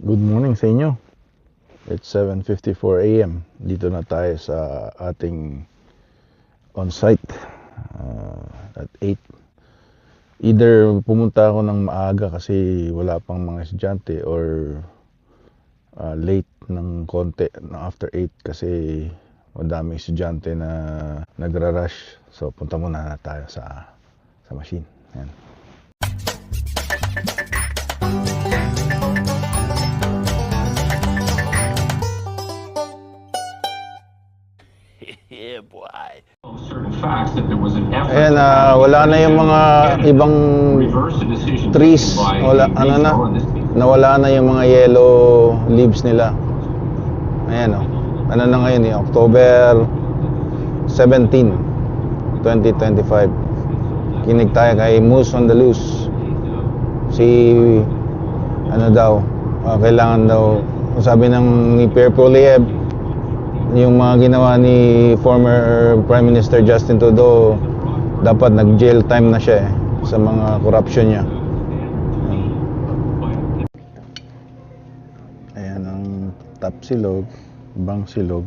Good morning sa inyo. It's 7.54 a.m. Dito na tayo sa ating on-site uh, at 8. Either pumunta ako ng maaga kasi wala pang mga estudyante or uh, late ng konti after 8 kasi madami estudyante na nagra-rush. So punta muna na tayo sa sa machine. Ayan. Ayan, ah, wala na yung mga ibang trees. Wala, ano na, nawala na yung mga yellow leaves nila. Ayan o. Ano na ngayon eh, October 17, 2025. Kinig tayo kay Moose on the Loose. Si, ano daw, ah, kailangan daw, sabi ng ni Pierre Poilievre, yung mga ginawa ni former Prime Minister Justin Trudeau, dapat nag-jail time na siya eh, sa mga corruption niya. Ayan ang top silog, bang silog.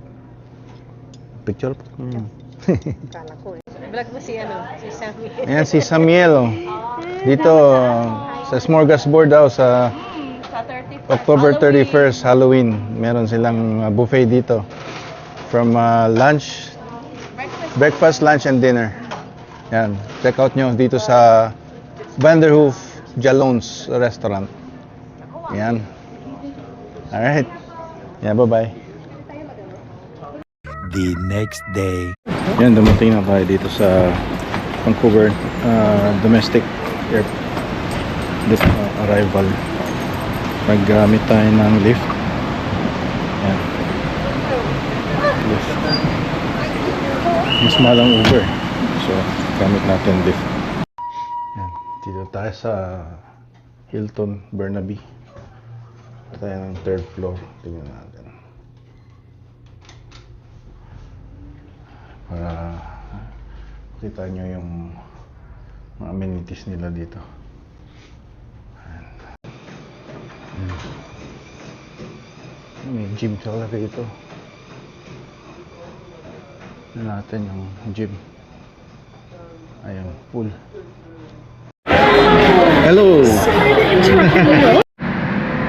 Picture po. Hmm. Kala ko eh. Vlog mo si ano, si Sammy. Ayan si Samuel. oh. Dito sa Smorgasbord daw sa Sa 30 October 31st, Halloween. Meron silang buffet dito. From uh, lunch, Breakfast. breakfast, lunch, and dinner. Yan. Check out nyo dito sa Vanderhoof Jalons Restaurant. Yan. Alright. Yeah, bye-bye. The next day. Yan, dumating na tayo dito sa Vancouver uh, domestic air uh, arrival. Naggamit tayo ng lift. Yan. Lift. Mas mahal ang Uber. So, gamit natin lift. Yan. Dito tayo sa Hilton Burnaby. Ito tayo ng third floor. Tingnan natin. para kita nyo yung mga amenities nila dito. May gym pala rito. Ano natin yung gym. Ayan, pool. Hello!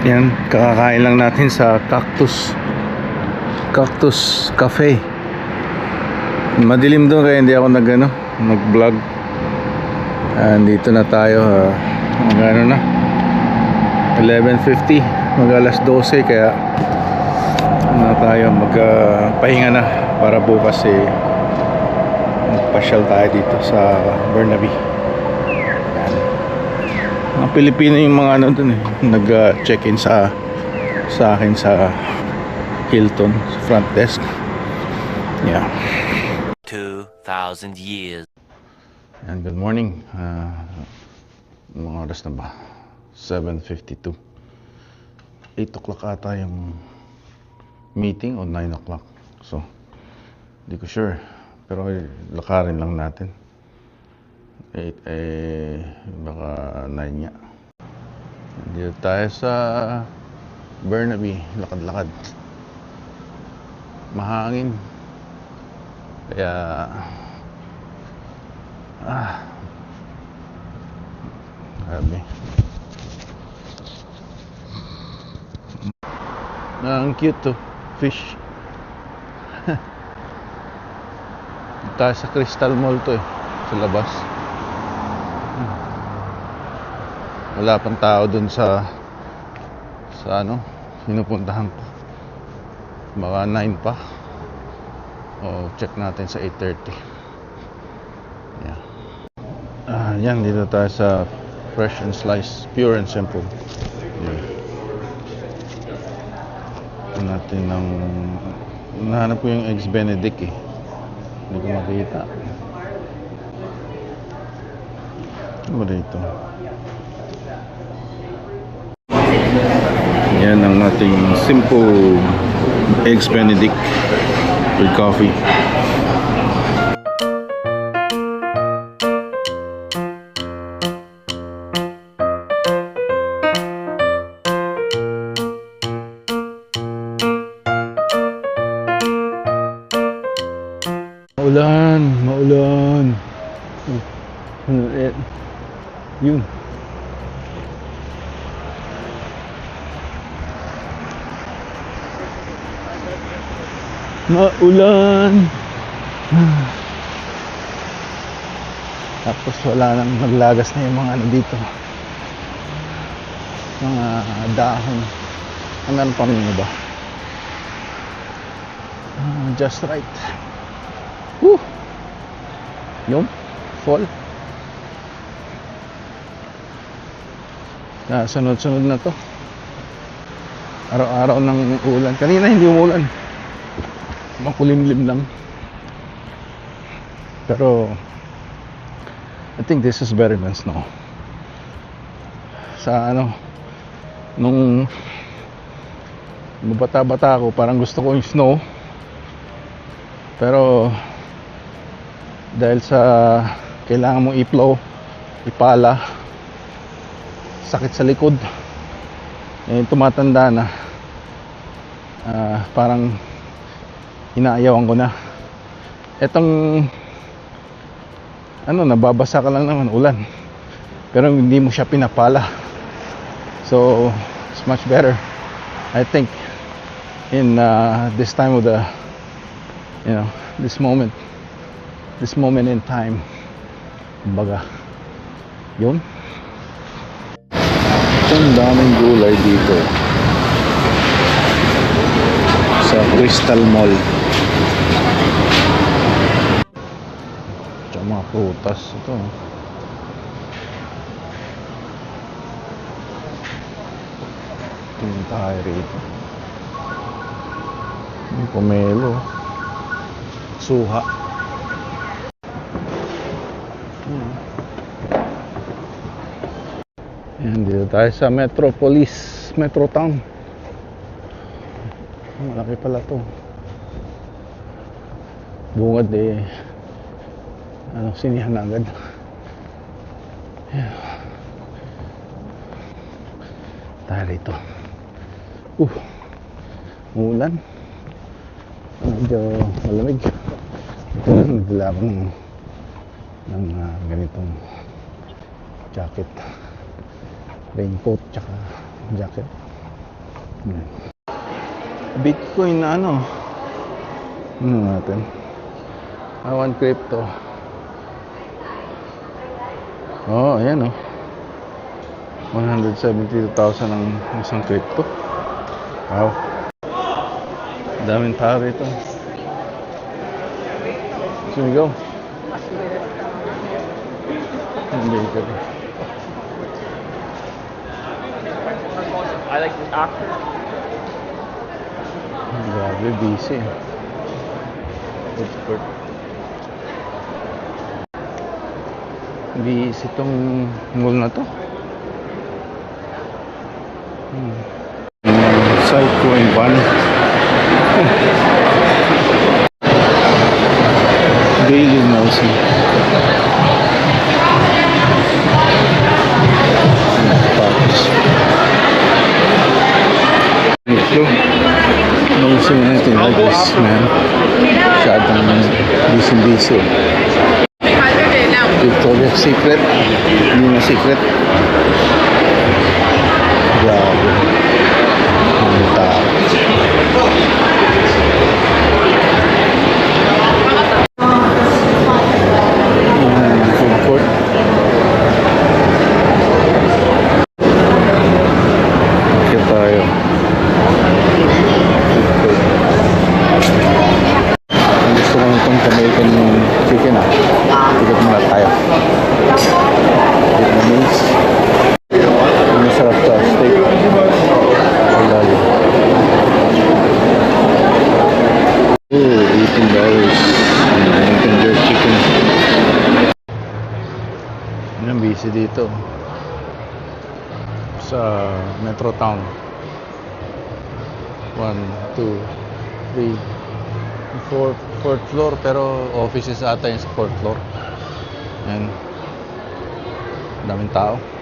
Yan, kakakain lang natin sa Cactus Cactus Cafe. Madilim doon kaya hindi ako nag ano, nag-vlog. Andito na tayo, uh, mag ano na. 11:50, mag alas 12 kaya ano na tayo magpahinga na para bukas eh magpasyal tayo dito sa Burnaby. Yan. Mga Pilipino yung mga ano dun eh, nag-check-in sa sa akin sa Hilton, sa front desk. Yeah. 2,000 years. And good morning. Uh, mga oras na ba? 7.52. 8 o'clock ata yung meeting o 9 o'clock. So, hindi ko sure. Pero lakarin lang natin. 8, eh, baka 9 nga. Dito tayo sa Burnaby. Lakad-lakad. Mahangin. Kaya Ah. Grabe. Ah, ang cute to. Fish. Tayo sa Crystal Mall to eh. Sa labas. Wala pang tao dun sa sa ano, pinupuntahan ko. Baka 9 pa. O check natin sa 8.30. Yeah. Ah, yan dito tayo sa fresh and sliced, pure and simple. Ito natin ng nahanap ko yung eggs benedict eh. Hindi ko makita. Ano dito? Yan ang ating simple eggs benedict with coffee. Maulan, maulan. Yun. Maulan. Tapos wala nang naglagas na yung mga ano dito. Mga dahon. Ah, Hanggang pa rin ba? Uh, ah, just right. Woo! Yun. Fall. Ah, sunod-sunod na to. Araw-araw ng ulan. Kanina hindi umulan. Makulimlim lang. Pero I think this is better than snow. Sa ano nung nung bata-bata ako, parang gusto ko yung snow. Pero dahil sa kailangan mong i-plow, ipala, sakit sa likod. Eh, tumatanda na. Ah, parang inaayawan ko na. Etong ano, nababasa ka lang naman ulan. Pero hindi mo siya pinapala. So, it's much better. I think in uh, this time of the you know, this moment this moment in time. Kumbaga yun. Ang daming gulay dito. Sa Crystal Mall. Tsaka mga prutas ito tingin tayo rito. Yung pomelo. Suha Ayan, dito tayo sa Metropolis, Metro Town. Malaki pala to. Bungad eh, ano, sinihan na agad. Ayan. Tayo rito. Uh, umulan. Medyo malamig. Ito na, nagdala ako ng, ng ah, ganitong jacket raincoat tsaka jacket. Hmm. bitcoin na ano? Ano natin? I want crypto. Oh ayan oh. 172,000 ang isang crypto. Wow. Daming tao rito. So we go. Hindi I like this actor. Grabe, busy. Good sport. Busy tong mall na to. Hmm. Side going van. Daily Nelson. Ito. Nung sino natin like this, man. Masyadong busy-busy. Victoria's Secret. Hindi na secret. Grabe. Metro Town. 1, 2, 3, 4, fourth floor pero offices ata yung fourth floor. Yan. Daming tao.